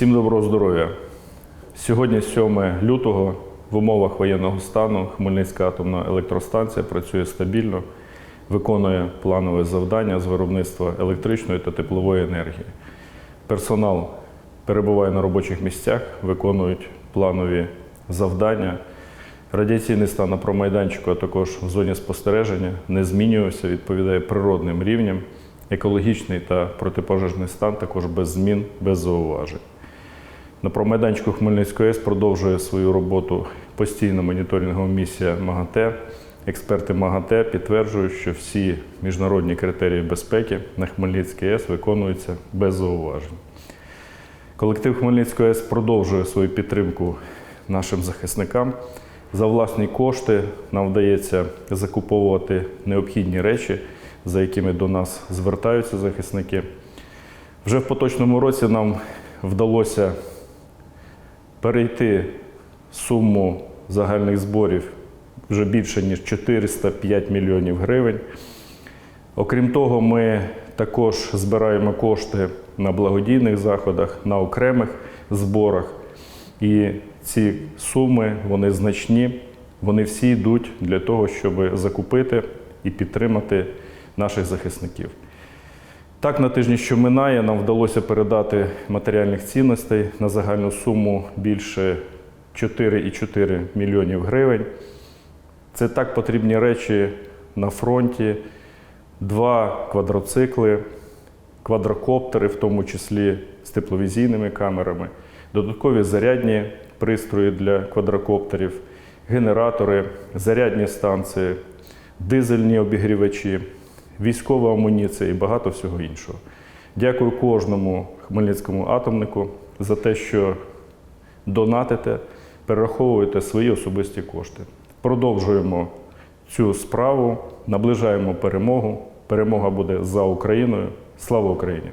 Всім доброго здоров'я. Сьогодні 7 лютого в умовах воєнного стану Хмельницька атомна електростанція працює стабільно, виконує планове завдання з виробництва електричної та теплової енергії. Персонал перебуває на робочих місцях, виконують планові завдання. Радіаційний стан на промайданчику, а також в зоні спостереження не змінювався, відповідає природним рівням. Екологічний та протипожежний стан також без змін, без зауважень. На промайданчику Хмельницької АЕС продовжує свою роботу постійна моніторингова місія МАГАТЕ. Експерти МАГАТЕ підтверджують, що всі міжнародні критерії безпеки на Хмельницькій АЕС виконуються без зауважень. Колектив Хмельницької АЕС продовжує свою підтримку нашим захисникам. За власні кошти нам вдається закуповувати необхідні речі, за якими до нас звертаються захисники. Вже в поточному році нам вдалося перейти суму загальних зборів вже більше ніж 405 мільйонів гривень. Окрім того, ми також збираємо кошти на благодійних заходах, на окремих зборах. І ці суми вони значні, вони всі йдуть для того, щоб закупити і підтримати наших захисників. Так, на тижні, що минає, нам вдалося передати матеріальних цінностей на загальну суму більше 4,4 мільйонів гривень. Це так потрібні речі на фронті, два квадроцикли, квадрокоптери, в тому числі з тепловізійними камерами, додаткові зарядні пристрої для квадрокоптерів, генератори, зарядні станції, дизельні обігрівачі, військова амуніція і багато всього іншого. Дякую кожному хмельницькому атомнику за те, що донатите, перераховуєте свої особисті кошти. Продовжуємо цю справу, наближаємо перемогу. Перемога буде за Україною. Слава Україні!